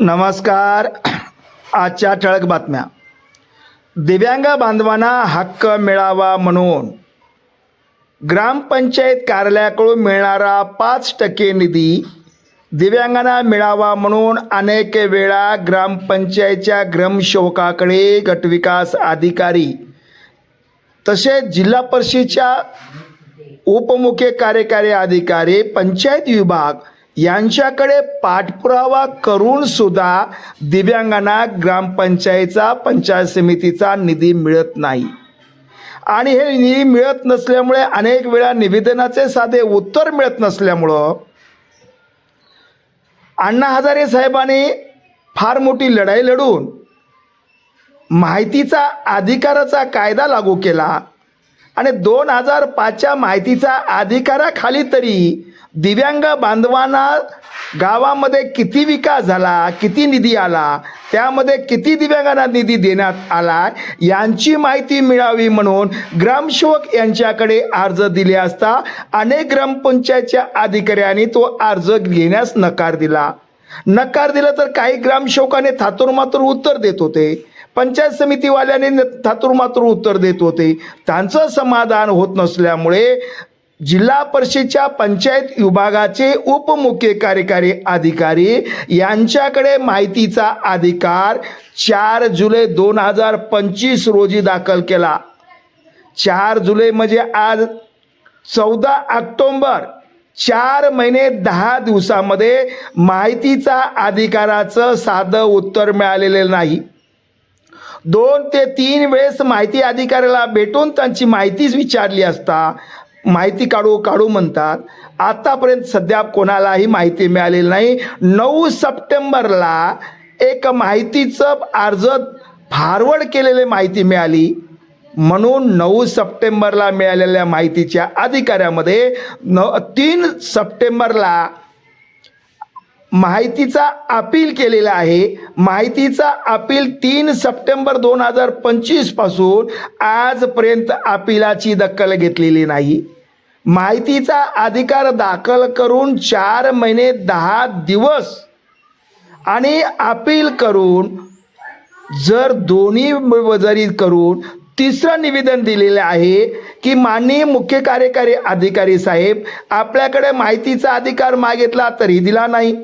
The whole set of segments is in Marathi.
नमस्कार. आजच्या ठळक बातम्या. दिव्यांग बांधवांना हक्क मिळावा म्हणून ग्रामपंचायत कार्यालयाकडून मिळणारा पाच टक्के निधी दिव्यांगांना मिळावा म्हणून अनेक वेळा ग्रामपंचायतच्या ग्रामसेवकाकडे गटविकास अधिकारी तसेच जिल्हा परिषदेच्या उपमुख्य कार्यकारी अधिकारी पंचायत विभाग यांच्याकडे पाठपुरावा करून सुद्धा दिव्यांगांना ग्रामपंचायतचा पंचायत समितीचा निधी मिळत नाही. आणि हे निधी मिळत नसल्यामुळे अनेक वेळा निवेदनाचे साधे उत्तर मिळत नसल्यामुळं अण्णा हजारे साहेबांनी फार मोठी लढाई लढून माहितीचा अधिकाराचा कायदा लागू केला. आणि दोन हजार पाचच्या माहितीचा अधिकाराखाली तरी दिव्यांग बांधवांना गावामध्ये किती विकास झाला किती निधी आला त्यामध्ये किती दिव्यांगांना निधी देण्यात आला यांची माहिती मिळावी म्हणून ग्रामसेवक यांच्याकडे अर्ज दिले असता अनेक ग्रामपंचायतच्या अधिकाऱ्यांनी तो अर्ज घेण्यास नकार दिला. नकार दिला तर काही ग्रामसेवकाने थातुर मातूर उत्तर देत होते. पंचायत समितीवाल्याने थातुरमातूर उत्तर देत होते. त्यांचं समाधान होत नसल्यामुळे जिल्हा परिषदेच्या पंचायत विभागाचे उपमुख्य कार्यकारी अधिकारी यांच्याकडे माहितीचा अधिकार चार जुलै दोन हजार पंचवीस रोजी दाखल केला. चार जुलै म्हणजे आज चौदा ऑक्टोंबर. चार महिने दहा दिवसामध्ये माहितीचा अधिकाराचं साधं उत्तर मिळालेलं नाही. दोन ते तीन वेळेस माहिती अधिकाऱ्याला भेटून त्यांची माहितीच विचारली असता माहिती काढू काढू म्हणतात. आतापर्यंत सध्या कोणालाही माहिती मिळालेली नाही. नऊ सप्टेंबरला एक माहितीचं अर्ज फॉरवर्ड केलेली माहिती मिळाली. म्हणून नऊ सप्टेंबरला मिळालेल्या माहितीच्या अधिकाऱ्यामध्ये न तीन सप्टेंबरला माहितीचा अपील केलेला आहे. माहितीचा अपील तीन सप्टेंबर दोन हजार पंचवीसपासून आजपर्यंत अपिलाची दखल घेतलेली नाही. माहितीचा अधिकार दाखल करून चार महिने दहा दिवस आणि अपील करून जर दोन्ही जरी करून तिसरं निवेदन दिलेलं आहे की माननीय मुख्य कार्यकारी अधिकारी साहेब आपल्याकडे माहितीचा अधिकार मागितला तरी दिला नाही.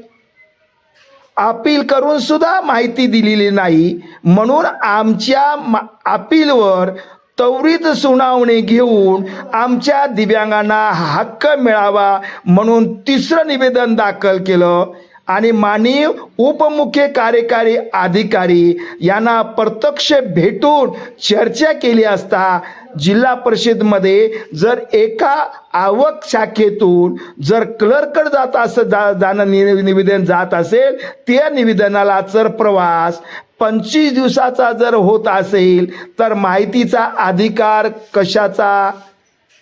अपील करून सुद्धा माहिती दिलेली नाही. म्हणून आमच्या मा अपीलवर त्वरित सुनावणी घेऊन आमच्या दिव्यांगांना हक्क मिळावा म्हणून तिसरं निवेदन दाखल केलं. आणि माननीय उपमुख्य कार्यकारी अधिकारी यांना प्रत्यक्ष भेटून चर्चा केली असता जिल्हा परिषदमध्ये जर एका आवक शाखेतून जर क्लर्कड जात असं जा जाणं नि निवेदन जात असेल त्या निवेदनाला जर प्रवास पंचवीस दिवसाचा जर होत असेल तर माहितीचा अधिकार कशाचा?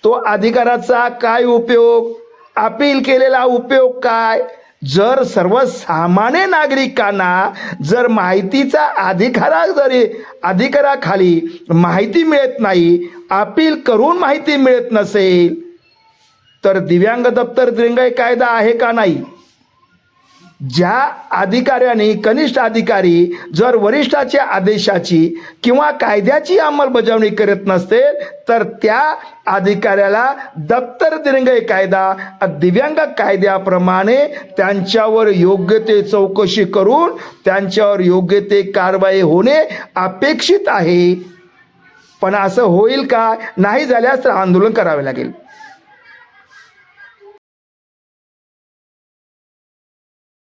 तो अधिकाराचा काय उपयोग? अपील केलेला उपयोग काय? जर सर्वसामान्य नागरिकांना जर माहितीचा अधिकारा जरी अधिकाराखाली माहिती मिळत नाही अपील करून माहिती मिळत नसेल तर दिव्यांग दप्तर दिरंगाई कायदा आहे का नाही? ज्या अधिकाऱ्याने कनिष्ठ अधिकारी जर वरिष्ठाच्या आदेशाची किंवा कायद्याची अंमलबजावणी करत नसते तर त्या अधिकाऱ्याला दप्तर दिरंगाई कायदा दिव्यांग कायद्याप्रमाणे त्यांच्यावर योग्य ते चौकशी करून त्यांच्यावर योग्य ते कारवाई होणे अपेक्षित आहे. पण असं होईल का? नाही झाल्यास तर आंदोलन करावे लागेल.